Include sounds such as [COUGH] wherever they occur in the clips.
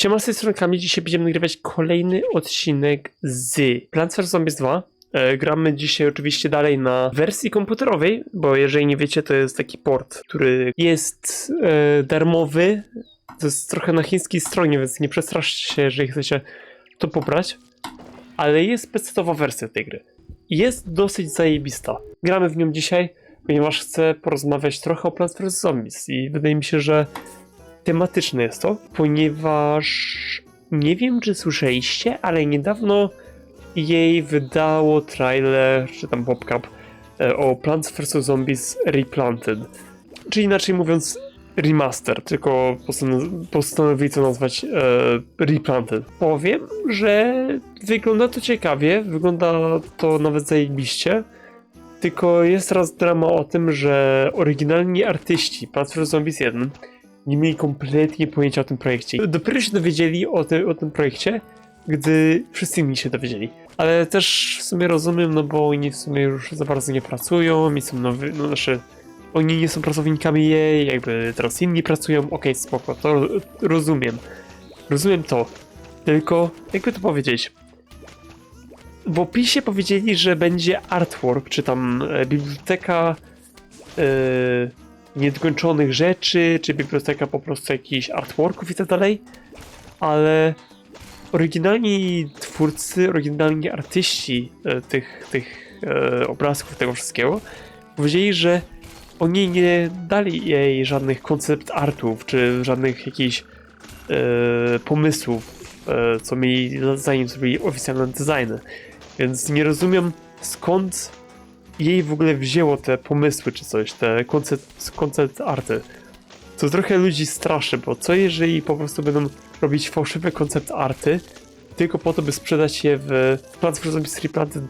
Siema, z tej strony Kamil. Dzisiaj będziemy nagrywać kolejny odcinek z Plants vs. Zombies 2. E, gramy dzisiaj oczywiście dalej na wersji komputerowej, bo jeżeli nie wiecie, to jest taki port, który jest e, darmowy. To jest trochę na chińskiej stronie, więc nie przestraszcie się, jeżeli chcecie to pobrać. Ale jest PC-towa wersja tej gry. Jest dosyć zajebista. Gramy w nią dzisiaj, ponieważ chcę porozmawiać trochę o Plants vs. Zombies i wydaje mi się, że tematyczne jest to, ponieważ nie wiem, czy słyszeliście, ale niedawno jej wydało trailer, czy tam popcap e, o Plants vs. Zombies Replanted. Czy inaczej mówiąc, remaster, tylko postan- postanowili to nazwać e, Replanted. Powiem, że wygląda to ciekawie, wygląda to nawet zajebiście. Tylko jest teraz drama o tym, że oryginalni artyści Plants vs. Zombies 1 nie mieli kompletnie pojęcia o tym projekcie. Dopiero się dowiedzieli o, ty, o tym projekcie, gdy wszyscy inni się dowiedzieli. Ale też w sumie rozumiem, no bo oni w sumie już za bardzo nie pracują i są nowi, no znaczy oni nie są pracownikami jej, jakby teraz inni pracują, okej, spoko, to ro- rozumiem. Rozumiem to. Tylko, jakby to powiedzieć, w opisie powiedzieli, że będzie artwork, czy tam e, biblioteka e, niedokończonych rzeczy, czy biblioteka po prostu jakichś artworków i tak dalej, ale oryginalni twórcy, oryginalni artyści e, tych, tych e, obrazków, tego wszystkiego, powiedzieli, że oni nie dali jej żadnych koncept artów, czy żadnych jakichś e, pomysłów, e, co mieli zanim zrobili oficjalne designy. Więc nie rozumiem skąd jej w ogóle wzięło te pomysły czy coś, te koncept, koncept arty. To trochę ludzi straszy, bo co jeżeli po prostu będą robić fałszywe koncept arty, tylko po to, by sprzedać je w Plants vs. Zombies Replanted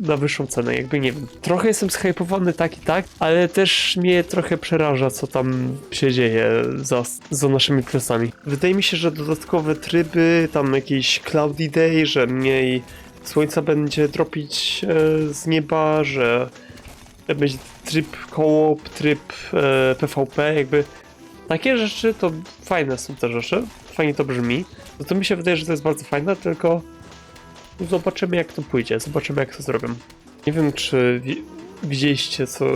na wyższą cenę, jakby nie wiem. Trochę jestem zhypowany tak i tak, ale też mnie trochę przeraża, co tam się dzieje za, za naszymi plecami. Wydaje mi się, że dodatkowe tryby, tam jakiś Cloudy Day, że mniej słońca będzie dropić e, z nieba, że będzie tryb co-op, tryb e, PvP, jakby takie rzeczy to fajne są te rzeczy, fajnie to brzmi. No to mi się wydaje, że to jest bardzo fajne, tylko zobaczymy jak to pójdzie, zobaczymy jak to zrobią. Nie wiem, czy wi- widzieliście, co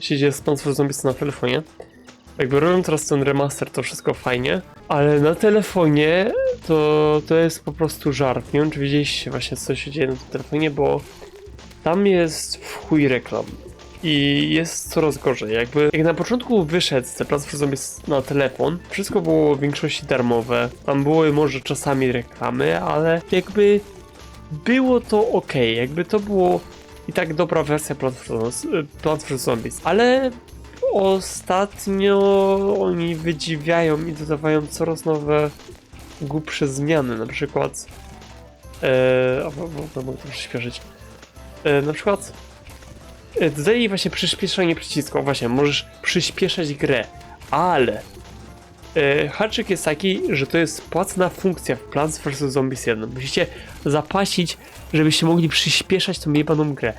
się dzieje z vs. Zombies na telefonie. Jakby robią teraz ten remaster, to wszystko fajnie, ale na telefonie to, to jest po prostu żart. Nie wiem, czy widzieliście właśnie, co się dzieje na tym telefonie, bo tam jest w chuj reklam. I jest coraz gorzej. Jakby jak na początku wyszedł te Plants vs. Zombies na telefon, wszystko było w większości darmowe. Tam były może czasami reklamy, ale jakby było to ok. Jakby to było i tak dobra wersja vs. Zombies. Ale ostatnio oni wydziwiają i dodawają coraz nowe głupsze zmiany. Na przykład. E, a, bo, bo, mogę to przyspieszyć. E, na przykład. E, właśnie przyspieszanie przycisku. O, Właśnie, możesz przyspieszać grę, ale. E, haczyk jest taki, że to jest płatna funkcja w Plants vs. Zombies 1. Musicie zapłacić, żebyście mogli przyspieszać tą jebaną grę.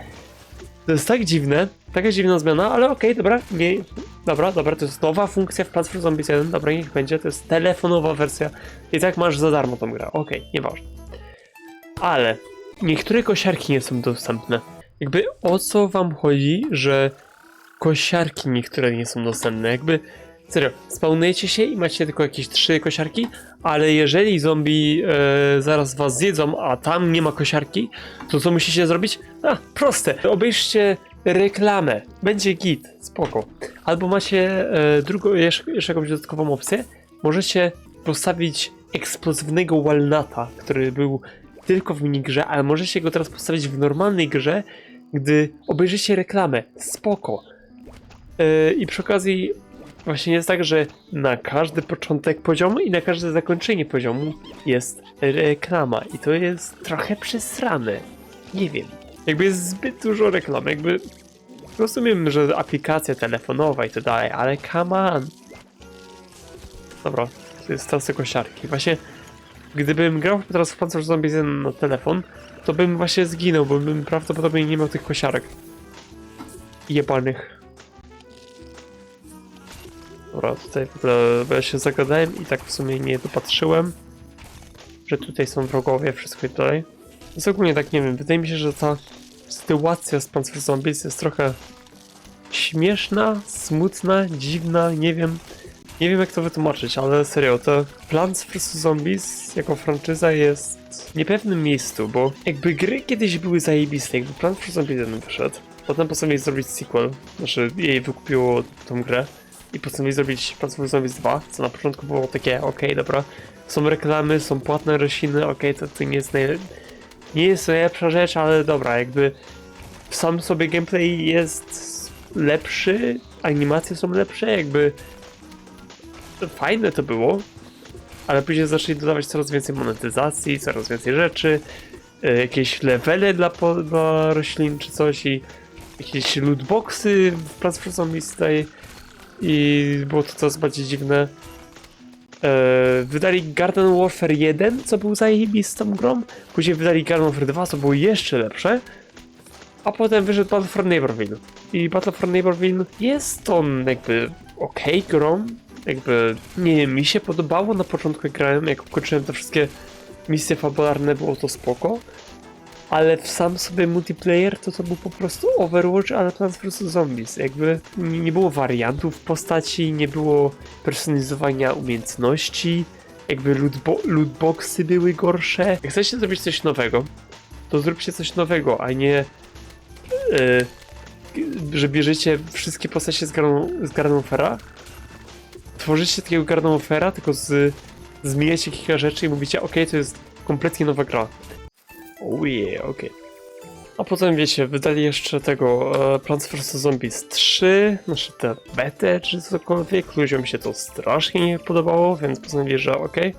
To jest tak dziwne, taka dziwna zmiana, ale okej, dobra, nie, dobra, dobra, to jest nowa funkcja w Plants vs. Zombies 1, dobra, niech będzie, to jest telefonowa wersja i tak masz za darmo tą grę, okej, nieważne. Ale niektóre kosiarki nie są dostępne. Jakby o co wam chodzi, że kosiarki niektóre nie są dostępne? Jakby, serio, spawnujecie się i macie tylko jakieś trzy kosiarki, ale jeżeli zombie e, zaraz was zjedzą, a tam nie ma kosiarki, to co musicie zrobić? A, proste. Obejrzcie reklamę. Będzie git, spoko. Albo macie e, drugą, jeszcze, jeszcze jakąś dodatkową opcję. Możecie postawić eksplozywnego walnuta, który był tylko w minigrze, ale możecie go teraz postawić w normalnej grze, gdy obejrzycie reklamę. Spoko. E, I przy okazji właśnie jest tak, że na każdy początek poziomu i na każde zakończenie poziomu jest reklama i to jest trochę przesrane. Nie wiem. Jakby jest zbyt dużo reklam, jakby rozumiem, że aplikacja telefonowa i tak dalej, ale come on. Dobra, to jest trasy kosiarki. Właśnie gdybym grał teraz w Panzer Zombie 1 na telefon, to bym właśnie zginął, bo bym prawdopodobnie nie miał tych kosiarek. Jebanych. Dobra, tutaj w ogóle, ja się zagadałem i tak w sumie nie dopatrzyłem, że tutaj są wrogowie, wszystko i dalej. Więc ogólnie tak nie wiem, wydaje mi się, że ta sytuacja z Plants vs. Zombies jest trochę śmieszna, smutna, dziwna, nie wiem. Nie wiem jak to wytłumaczyć, ale serio, to Plants vs. Zombies jako franczyza jest w niepewnym miejscu, bo jakby gry kiedyś były zajebiste, jakby Plants vs. Zombies 1 wyszedł, potem postanowili zrobić sequel, znaczy jej wykupiło tą grę i postanowili zrobić Plants vs. Zombies 2, co na początku było takie, okej, dobra, są reklamy, są płatne rośliny, okej, to, to nie jest najle- nie jest najlepsza rzecz, ale dobra, jakby sam sobie gameplay jest lepszy, animacje są lepsze, jakby fajne to było, ale później zaczęli dodawać coraz więcej monetyzacji, coraz więcej rzeczy, e, jakieś levele dla, dla roślin czy coś i jakieś lootboxy w Plants vs. I było to coraz bardziej dziwne. E, wydali Garden Warfare 1, co był zajebistą grą, później wydali Garden Warfare 2, co było jeszcze lepsze, a potem wyszedł Battle for Neighborville. I Battle for Neighborville jest on jakby okej grą, jakby nie wiem, mi się podobało. Na początku jak grałem, jak ukończyłem te wszystkie misje fabularne, było to spoko, ale w sam sobie multiplayer to to był po prostu Overwatch, ale Plants vs. Zombies, jakby nie, było wariantów postaci, nie było personalizowania umiejętności, jakby lootbo lootboxy były gorsze. Jak chcecie zrobić coś nowego, to zróbcie coś nowego, a nie e, że bierzecie wszystkie postacie z, Garden- z Garden Warfare'a, tworzycie takiego Garden Warfare'a, tylko z, zmieniacie kilka rzeczy i mówicie, ok, to jest kompletnie nowa gra. Oh yeah, okej. A potem wiecie, wydali jeszcze tego e, Plants vs. Zombies 3, znaczy tę betę czy cokolwiek. Ludziom się to strasznie nie podobało, więc postanowili, że okej.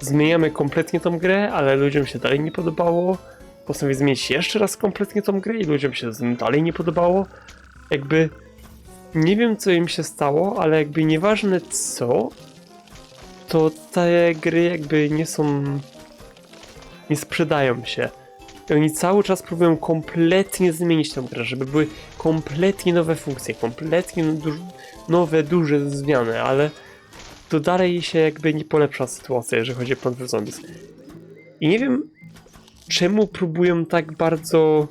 Zmieniamy kompletnie tą grę, ale ludziom się dalej nie podobało. Postanowili zmienić jeszcze raz kompletnie tą grę i ludziom się dalej nie podobało. Jakby nie wiem co im się stało, ale jakby nieważne co, to te gry jakby nie są nie sprzedają się. I oni cały czas próbują kompletnie zmienić tę grę, żeby były kompletnie nowe funkcje, kompletnie duż, nowe, duże zmiany, ale to dalej się jakby nie polepsza sytuacja, jeżeli chodzi o Plants vs. Zombies. I nie wiem, czemu próbują tak bardzo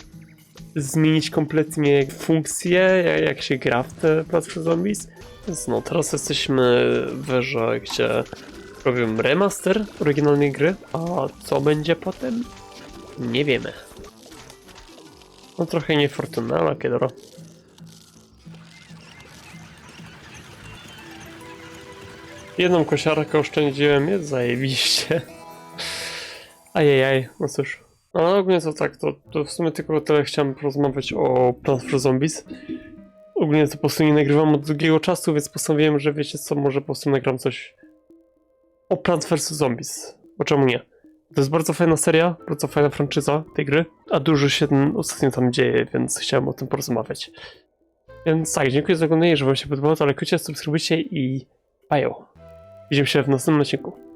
zmienić kompletnie funkcje, jak- się gra w te Plants vs. Zombies. Więc no, teraz jesteśmy w erze, gdzie robią remaster oryginalnej gry, a co będzie potem? Nie wiemy. No trochę niefortunne, ale dobra. Jedną kosiarkę oszczędziłem, jest zajebiście. [LAUGHS] Ajajaj, no cóż. No ogólnie to tak, to, to w sumie tylko tyle chciałem porozmawiać o Plants vs. Zombies. Ogólnie to po prostu nie nagrywam od długiego czasu, więc postanowiłem, że wiecie co, może po prostu nagram coś o Plants vs. Zombies. Bo czemu nie? To jest bardzo fajna seria, bardzo fajna franczyza tej gry, a dużo się ostatnio tam dzieje, więc chciałem o tym porozmawiać. Więc tak, dziękuję za oglądanie, że wam się podobało, to lajkujcie, subskrybujcie i bajo. Widzimy się w następnym odcinku.